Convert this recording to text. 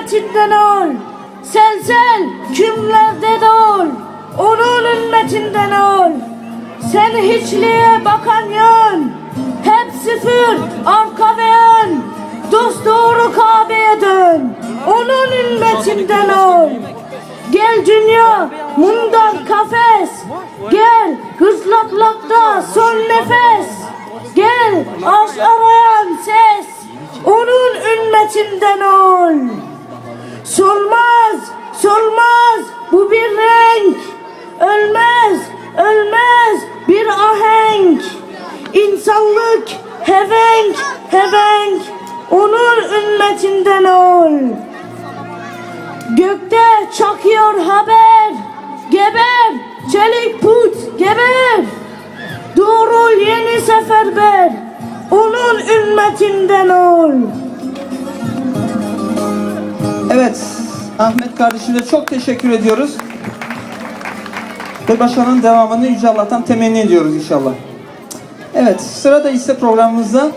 ümmetinden ol. Selsel kümlerde dol. Onun ümmetinden ol. Sen hiçliğe bakan yön. Hep sıfır arka ve ön. Dost doğru Kabe'ye dön. Onun ümmetinden ol. Gel dünya mundan kafes. Gel hızlaklakta son nefes. Gel aş arayan ses. Onun ümmetinden ol. Solmaz, solmaz bu bir renk. Ölmez, ölmez bir ahenk. İnsanlık hevenk, hevenk. Onun ümmetinden ol. Gökte çakıyor haber. Geber, çelik put, geber. Doğrul yeni seferber. Onun ümmetinden ol. Evet, Ahmet kardeşime çok teşekkür ediyoruz. Ve başarının devamını Yüce Allah'tan temenni ediyoruz inşallah. Evet, sırada ise programımızda